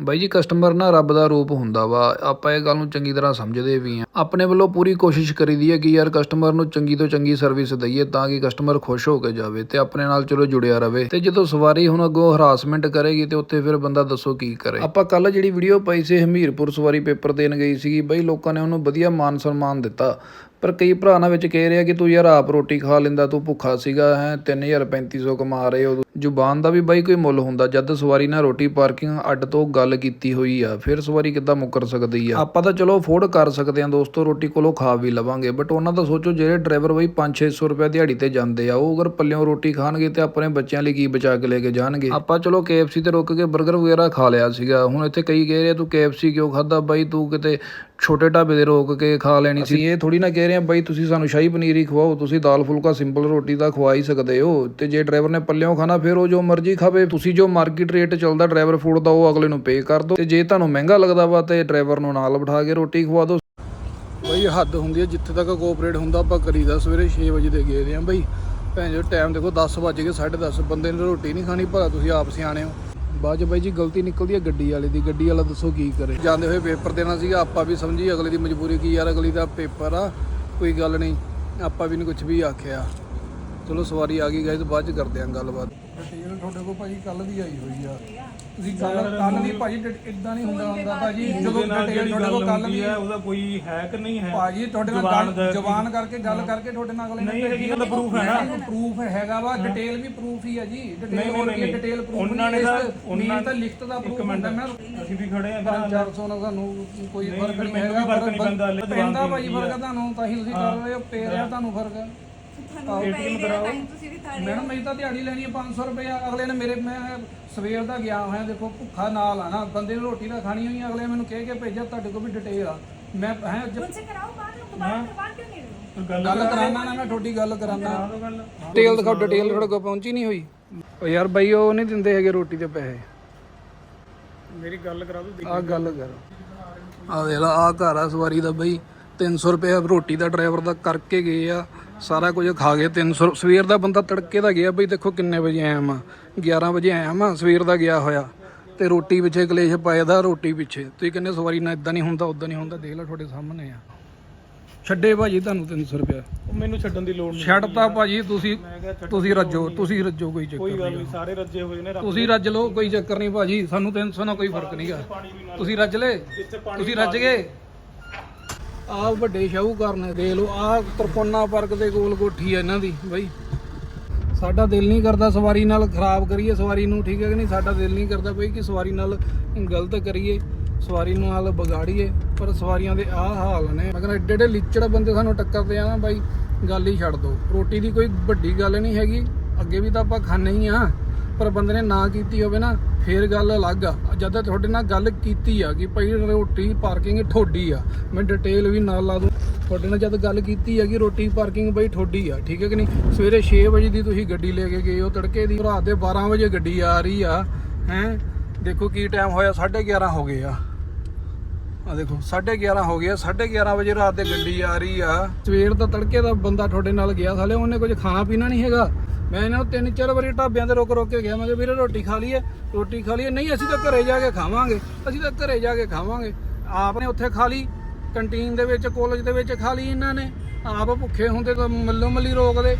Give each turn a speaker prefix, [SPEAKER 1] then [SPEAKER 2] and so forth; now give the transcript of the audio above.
[SPEAKER 1] ਬਾਈ ਜੀ ਕਸਟਮਰ ਨਾ ਰੱਬ ਦਾ ਰੂਪ ਹੁੰਦਾ ਵਾ। ਆਪਾਂ ਇਹ ਗੱਲ ਨੂੰ ਚੰਗੀ ਤਰ੍ਹਾਂ ਸਮਝਦੇ ਵੀ ਆ ਆਪਣੇ ਵੱਲੋਂ ਪੂਰੀ ਕੋਸ਼ਿਸ਼ ਕਰੀਦੀ ਹੈ ਕਿ ਯਾਰ ਕਸਟਮਰ ਨੂੰ ਚੰਗੀ ਤੋਂ ਚੰਗੀ ਸਰਵਿਸ ਦਈਏ ਤਾਂ ਕਿ ਕਸਟਮਰ ਖੁਸ਼ ਹੋ ਕੇ ਜਾਵੇ ਤੇ ਆਪਣੇ ਨਾਲ ਚਲੋ ਜੁੜਿਆ ਰਵੇ। ਤੇ ਜਦੋਂ ਸਵਾਰੀ ਹੁਣ ਅੱਗੋਂ ਹਰਾਸਮੈਂਟ ਕਰੇਗੀ ਤੇ ਉੱਥੇ ਫਿਰ ਬੰਦਾ ਦੱਸੋ ਕੀ ਕਰੇ। ਆਪਾਂ ਕੱਲ ਜਿਹੜੀ ਵੀਡੀਓ ਪਾਈ ਸੀ ਹਮੀਰਪੁਰ ਸਵਾਰੀ ਪੇਪਰ ਦੇਣ ਗਈ ਸੀਗੀ, ਬਈ ਲੋਕਾਂ ਨੇ ਉਹਨੂੰ ਵਧੀਆ ਮਾਨ ਸਨਮਾਨ ਦਿੱਤਾ। ਪਰ ਕਈ ਭਰਾ ਨਾ ਵਿੱਚ ਕਹਿ ਰਿਹਾ ਕਿ ਤੂੰ ਯਾਰ ਆਪ ਰੋਟੀ ਖਾ ਲੈਂਦਾ ਤੂੰ ਭੁੱਖਾ ਸੀਗਾ ਹੈ 3350 ਕਮਾ ਰਹੇ ਹੋ। ਜ਼ੁਬਾਨ ਦਾ ਵੀ ਬਾਈ ਕੋਈ ਮੁੱਲ ਹੁੰਦਾ ਜਦ ਸਵਾਰੀ ਨਾਲ ਰੋਟੀ ਪਾਰਕਿੰਗ ਅੱਡ ਤੋਂ ਗੱਲ ਕੀਤੀ ਹੋਈ ਆ ਫਿਰ ਸਵਾਰੀ ਕਿੱਦਾਂ ਮੁੱਕਰ ਸਕਦੀ ਆ? ਆਪਾਂ ਤਾਂ ਚਲੋ ਅਫੋਰਡ ਕਰ ਸਕਦੇ ਆ ਦੋਸਤੋ ਰੋਟੀ ਕੋਲੋਂ ਖਾ ਵੀ ਲਵਾਂਗੇ ਬਟ ਉਹਨਾਂ ਦਾ ਸੋਚੋ ਜਿਹੜੇ ਡਰਾਈਵਰ ਬਾਈ 5-600 ਰੁਪਏ ਦਿਹਾੜੀ ਤੇ ਜਾਂਦੇ ਆ ਉਹ ਅਗਰ ਪੱਲਿਓਂ ਰੋਟੀ ਖਾਣਗੇ ਤੇ ਆਪਣੇ ਬੱਚਿਆਂ ਲਈ ਕੀ ਬਚਾ ਕੇ ਲੈ ਕੇ ਜਾਣਗੇ? ਆਪਾਂ ਚਲੋ KFC ਤੇ ਰੁਕ ਕੇ 버ਗਰ ਵਗੈਰਾ ਖਾ ਲਿਆ ਸੀਗਾ ਹੁਣ ਇੱਥੇ ਕਈ ਕਹਿ ਰਹੇ ਆ, ਤੂੰ KFC ਕਿਉਂ ਖਾਦਾ ਬਾਈ ਤੂੰ ਕਿਤੇ ਛੋਟੇ ਢਾਬੇ ਦੇ ਰੋਕ ਕੇ ਖਾ ਲੈਣੀ ਸੀ। ਇਹ ਥੋੜੀ ਨਾ ਕਹਿ ਰਹੇ ਆ ਬਾਈ ਤੁਸੀਂ ਸਾਨੂੰ ਸ਼ਾਹੀ ਪਨੀਰ ਹੀ ਖਵਾਓ ਤੁਸੀਂ ਦਾਲ ਫੁਲਕਾ ਸਿੰਪਲ ਰੋਟੀ ਤਾਂ ਖਵਾ ਹੀ ਸਕਦੇ ਹੋ। ਤੇ ਜੇ ਡਰਾਈਵਰ ਨੇ ਪੱਲਿਓਂ ਖਾਣਾ ਫਿਰ ਉਹ ਜੋ ਮਰਜ਼ੀ ਖਾਵੇ। ਤੁਸੀਂ ਜੋ ਮਾਰਕੀਟ ਰੇਟ ਚੱਲਦਾ ਡਰਾਈਵਰ ਫੂਡ ਦਾ ਉਹ ਅਗਲੇ ਨੂੰ ਪੇ ਕਰ ਦਿਓ। ਤੇ ਜੇ ਤੁਹਾਨੂੰ ਮਹਿੰਗਾ ਲੱਗਦਾ ਵਾ ਤੇ ਡਰਾਈਵਰ ਨੂੰ ਨਾਲ ਬਿਠਾ ਕੇ ਰੋਟੀ ਖਵਾ ਦਿਓ। ਬਈ ਹੱਦ ਹੁੰਦੀ ਹੈ ਜਿੱਥੇ ਤੱਕ ਕੋਆਪਰੇਟ ਹੁੰਦਾ ਆਪਾਂ ਕਰੀਦਾ ਸਵੇਰੇ 6 ਵਜੇ ਦੇ ਗਏ ਦੇ ਆ। ਬਈ ਭੈਣ ਜੋ ਟਾਈਮ ਦੇਖੋ 10 ਵੱਜ ਗਏ 10:30 ਬੰਦੇ ਨੇ ਰੋਟੀ ਨਹੀਂ ਖਾਣੀ ਭਲਾ ਤੁਸੀਂ ਆਪ ਸਿਆਣੇ ਹੋ। ਬਾਅਦ 'ਚ ਬਾਈ ਜੀ ਗਲਤੀ ਨਿਕਲਦੀ ਹੈ ਗੱਡੀ ਵਾਲੇ ਦੀ, ਗੱਡੀ ਵਾਲਾ ਦੱਸੋ ਕੀ ਕਰੇ। ਜਾਂਦੇ ਹੋਏ ਪੇਪਰ ਦੇਣਾ ਸੀਗਾ, ਆਪਾਂ ਵੀ ਸਮਝੀ ਅਗਲੇ ਦੀ ਮਜਬੂਰੀ ਕੀ ਯਾਰ ਅਗਲੀ ਦਾ ਪੇਪਰ ਆ, ਕੋਈ ਗੱਲ ਨਹੀਂ, ਆਪਾਂ ਵੀ ਨਹੀਂ ਕੁਝ ਵੀ ਆਖਿਆ। ਚਲੋ ਸਵਾਰੀ ਆ ਗਈ ਗਾਇਜ਼ ਬਾਅਦ 'ਚ ਕਰਦੇ ਆਂ ਗੱਲਬਾਤ। ਡਿਟੇਲ ਤੁਹਾਡੇ ਕੋਲ ਭਾਜੀ ਕੱਲ ਦੀ ਆਈ ਹੋਈ ਆ। ਤੁਸੀਂ ਕੱਲ ਕੱਲ ਦੀ ਭਾਜੀ ਇਦਾਂ ਨਹੀਂ ਹੁੰਦਾ ਹੁੰਦਾ ਭਾਜੀ ਜਦੋਂ ਡਿਟੇਲ ਤੁਹਾਡੇ ਕੋਲ ਕੱਲ ਦੀ
[SPEAKER 2] ਹੈ ਉਹਦਾ ਕੋਈ ਹੈ ਕਿ ਨਹੀਂ ਹੈ?
[SPEAKER 1] ਭਾਜੀ ਤੁਹਾਡੇ ਨਾਲ
[SPEAKER 2] ਜ਼ੁਬਾਨ
[SPEAKER 1] ਗੱਲ ਜਵਾਨ ਕਰਕੇ ਗੱਲ ਕਰਕੇ ਤੁਹਾਡੇ ਨਾਲ ਅਗਲੇ
[SPEAKER 2] ਨਹੀਂ ਹੈਗੀ, ਉਹਦਾ proof ਹੈ ਨਾ।
[SPEAKER 1] ਪ੍ਰੂਫ ਹੈਗਾ ਵਾ ਡਿਟੇਲ ਵੀ ਪ੍ਰੂਫ ਹੀ ਆ ਜੀ। ਡਿਟੇਲ
[SPEAKER 2] ਨਹੀਂ,
[SPEAKER 1] ਹੋਰ ਕੀ
[SPEAKER 2] ਨਹੀਂ,
[SPEAKER 1] ਡਿਟੇਲ ਪ੍ਰੂਫ
[SPEAKER 2] ਉਹਨਾਂ ਨੇ ਤਾਂ-
[SPEAKER 1] ਉਹਨਾਂ ਤਾਂ ਲਿਖਤ ਦਾ ਪ੍ਰੂਫ ਹੁੰਦਾ ਨਾ
[SPEAKER 2] ਅਸੀਂ ਵੀ ਖੜੇ ਆਂ
[SPEAKER 1] 400 ਨਾਲ। ਸਾਨੂੰ ਕੋਈ ਫ਼ਰਕ
[SPEAKER 2] ਫਿਰ
[SPEAKER 1] ਨਹੀਂ ਹੈਗਾ
[SPEAKER 2] ਵੀ ਫ਼ਰਕ ਨਹੀਂ ਪੈਂਦਾ,
[SPEAKER 1] ਭਾਜੀ ਫ਼ਰਕ ਤੁਹਾਨੂੰ ਤਾਂ ਹੀ ਤੁਸੀਂ ਕਰ ਰਹੇ ਹੋ ਪੇ ਰਿਹਾ ਤੁਹਾਨੂੰ ਫ਼ਰਕ। ਆ
[SPEAKER 2] ATM ਕਰਾਓ
[SPEAKER 1] ਮੈਡਮ ਮੇਰੀ ਤਾਂ ਦਿਹਾੜੀ ਲੈਣੀ ਹੈ 500 ਰੁਪਏ ਅਗਲੇ ਨੇ ਮੇਰੇ ਮੈਂ ਸਵੇਰ ਦਾ ਗਿਆ ਹੋਇਆ ਦੇਖੋ ਭੁੱਖਾ ਨਾਲ ਆ ਨਾ ਬੰਦੇ ਨੂੰ ਰੋਟੀ ਤਾਂ ਖਾਣੀ ਹੋਈ ਆ, ਅਗਲੇ ਨੇ ਮੈਨੂੰ ਕਹਿ ਕੇ ਭੇਜਿਆ ਤੁਹਾਡੇ ਕੋਲ ਵੀ ਡਿਟੇਲ ਆ ਮੈਂ ਹੈ
[SPEAKER 3] मुझसे कराओ बात हम दोबारा करवा क्यों नहीं रहे हो?
[SPEAKER 2] ਕੋਈ ਗੱਲ
[SPEAKER 1] ਗੱਲ ਕਰਾਨਾ ਨਾ ਮੈਂ ਤੁਹਾਡੀ ਗੱਲ ਕਰਾਨਾ
[SPEAKER 2] ਕਰਾ ਦਿਓ ਗੱਲ
[SPEAKER 1] ਡਿਟੇਲ ਦਿਖਾਓ ਡਿਟੇਲ ਤੁਹਾਡੇ ਕੋਲ ਪਹੁੰਚੀ ਨਹੀਂ ਹੋਈ ਓ ਯਾਰ ਬਾਈ ਉਹ ਨਹੀਂ ਦਿੰਦੇ ਹੈਗੇ ਰੋਟੀ ਦੇ ਪੈਸੇ
[SPEAKER 2] ਮੇਰੀ ਗੱਲ ਕਰਾ ਦਿਓ
[SPEAKER 1] ਆ ਗੱਲ ਕਰ ਆ ਦੇਖ ਲਾ ਆ ਘਰ ਆ ਸਵਾਰੀ ਦਾ ਬਈ 300 ਰੁਪਏ ਰੋਟੀ ਦਾ ਡਰਾਈਵਰ ਦਾ ਕਰਕੇ ਗਏ ਆ ਸਾਰਾ ਕੁਝ ਖਾ ਗਏ 300 ਸਵੇਰ ਦਾ ਬੰਦਾ ਤੜਕੇ ਦਾ ਗਿਆ ਬਈ ਦੇਖੋ ਕਿੰਨੇ ਵਜੇ ਆਇਆ ਮੈਂ। 11 ਵਜੇ ਆਇਆ ਮੈਂ ਸਵੇਰ ਦਾ ਗਿਆ ਹੋਇਆ। ਤੇ ਰੋਟੀ ਪਿੱਛੇ ਕਲੇਸ਼ ਪਾਇਆ ਦਾ ਰੋਟੀ ਪਿੱਛੇ। ਤੁਸੀਂ ਕਹਿੰਦੇ ਸਵਾਰੀ ਨਾਲ ਇਦਾਂ ਨਹੀਂ ਹੁੰਦਾ ਉਦਾਂ ਨਹੀਂ ਹੁੰਦਾ ਦੇਖ ਲਓ ਤੁਹਾਡੇ ਸਾਹਮਣੇ ਆ। ਛੱਡੇ ਭਾਜੀ ਤੁਹਾਨੂੰ 300 ਰੁਪਏ
[SPEAKER 2] ਉਹ ਮੈਨੂੰ ਛੱਡਣ ਦੀ ਲੋੜ ਨਹੀਂ
[SPEAKER 1] ਛੱਡਤਾ ਭਾਜੀ ਤੁਸੀਂ ਤੁਸੀਂ ਰੱਜੋ ਤੁਸੀਂ ਰੱਜੋ ਕੋਈ ਚੱਕਰ
[SPEAKER 2] ਕੋਈ ਗੱਲ
[SPEAKER 1] ਨਹੀਂ
[SPEAKER 2] ਸਾਰੇ ਰੱਜੇ ਹੋਏ ਨੇ
[SPEAKER 1] ਤੁਸੀਂ ਰੱਜ ਲਓ ਕੋਈ ਚੱਕਰ ਨਹੀਂ ਭਾਜੀ ਸਾਨੂੰ 300 ਨਾਲ ਕੋਈ ਫ਼ਰਕ ਨਹੀਂਗਾ। ਤੁਸੀਂ ਰੱਜ ਲੈ ਤੁਸੀਂ ਰੱਜ ਗਏ। ਆਹ ਵੱਡੇ ਸ਼ਾਹੂਕਾਰ ਨੇ, ਦੇਖ ਲਓ, ਆਹ ਤਰਪੋਨਾ ਪਾਰਕ ਦੇ ਕੋਲ ਕੋਠੀ ਆ ਇਹਨਾਂ ਦੀ ਬਾਈ। ਸਾਡਾ ਦਿਲ ਨਹੀਂ ਕਰਦਾ ਸਵਾਰੀ ਨਾਲ ਖਰਾਬ ਕਰੀਏ, ਸਵਾਰੀ ਨੂੰ ਠੀਕ ਹੈ ਕਿ ਨਹੀਂ? ਸਾਡਾ ਦਿਲ ਨਹੀਂ ਕਰਦਾ ਬਈ ਕਿ ਸਵਾਰੀ ਨਾਲ ਗਲਤ ਕਰੀਏ, ਸਵਾਰੀ ਨੂੰ ਨਾਲ ਵਿਗਾੜੀਏ, ਪਰ ਸਵਾਰੀਆਂ ਦੇ ਆਹ ਹਾਲ ਨੇ। ਮਗਰ ਐਡੇ ਐਡੇ ਲਿਚੜ ਬੰਦੇ ਸਾਨੂੰ ਟੱਕਰ 'ਤੇ ਆ ਨਾ ਬਾਈ, ਗੱਲ ਹੀ ਛੱਡ ਦੋ ਰੋਟੀ ਦੀ ਕੋਈ ਵੱਡੀ ਗੱਲ ਨਹੀਂ ਹੈਗੀ, ਅੱਗੇ ਵੀ ਤਾਂ ਆਪਾਂ ਖਾਣੇ ਹੀ ਆ। ਪਰ ਬੰਦੇ ਨੇ ਨਾ ਕੀਤੀ ਹੋਵੇ ਨਾ, ਫੇਰ ਗੱਲ ਅਲੱਗ ਆ। ਜਦ ਤੁਹਾਡੇ ਨਾਲ ਗੱਲ ਕੀਤੀ ਆ ਕਿ ਭਾਈ ਰੋਟੀ ਪਾਰਕਿੰਗ ਠੋਡੀ ਆ, ਮੈਂ ਡਿਟੇਲ ਵੀ ਨਾਲ ਲਾ ਦੂੰ। ਤੁਹਾਡੇ ਨਾਲ ਜਦ ਗੱਲ ਕੀਤੀ ਆ ਕਿ ਰੋਟੀ ਪਾਰਕਿੰਗ ਬਈ ਠੋਡੀ ਆ, ਠੀਕ ਹੈ ਕਿ ਨਹੀਂ? ਸਵੇਰੇ 6 ਵਜੇ ਦੀ ਤੁਸੀਂ ਗੱਡੀ ਲੈ ਕੇ ਗਏ ਹੋ, ਤੜਕੇ ਦੀ ਰਾਤ ਦੇ 12 ਵਜੇ ਗੱਡੀ ਆ ਰਹੀ ਆ, ਹੈ? ਦੇਖੋ ਕੀ ਟਾਈਮ ਹੋਇਆ 11:30 ਹੋ ਗਏ ਆ। ਆ ਦੇਖੋ 11:30 ਹੋ ਗਿਆ 11:30 ਵਜੇ ਰਾਤ ਦੇ ਗੱਡੀ ਆ ਰਹੀ ਆ। ਸਵੇਰ ਦਾ ਤੜਕੇ ਦਾ ਬੰਦਾ ਤੁਹਾਡੇ ਨਾਲ ਗਿਆ, ਸਾਲੇ ਉਹਨੇ ਕੁਝ ਖਾਣਾ ਪੀਣਾ ਨਹੀਂ ਹੈਗਾ। ਮੈਂ ਇਹਨਾਂ ਨੂੰ ਤਿੰਨ ਚਾਰ ਵਾਰੀ ਢਾਬਿਆਂ ਤੇ ਰੋਕ ਰੋਕ ਕੇ ਗਿਆ। ਮੈਂ ਕਿਹਾ, ਵੀਰੇ, ਰੋਟੀ ਖਾ ਲਈਏ, ਰੋਟੀ ਖਾ ਲਈਏ। ਨਹੀਂ, ਅਸੀਂ ਤਾਂ ਘਰੇ ਜਾ ਕੇ ਖਾਵਾਂਗੇ। ਅਸੀਂ ਤਾਂ ਘਰੇ ਜਾ ਕੇ ਖਾਵਾਂਗੇ। ਆਪ ਨੇ ਉੱਥੇ ਖਾ ਲਈ, ਕੰਟੀਨ ਦੇ ਵਿੱਚ, ਕਾਲਜ ਦੇ ਵਿੱਚ ਖਾ ਲਈ ਇਹਨਾਂ ਨੇ। ਆਪ ਭੁੱਖੇ ਹੁੰਦੇ ਤਾਂ ਮੱਲੋ ਮੱਲੀ ਰੋਕਦੇ।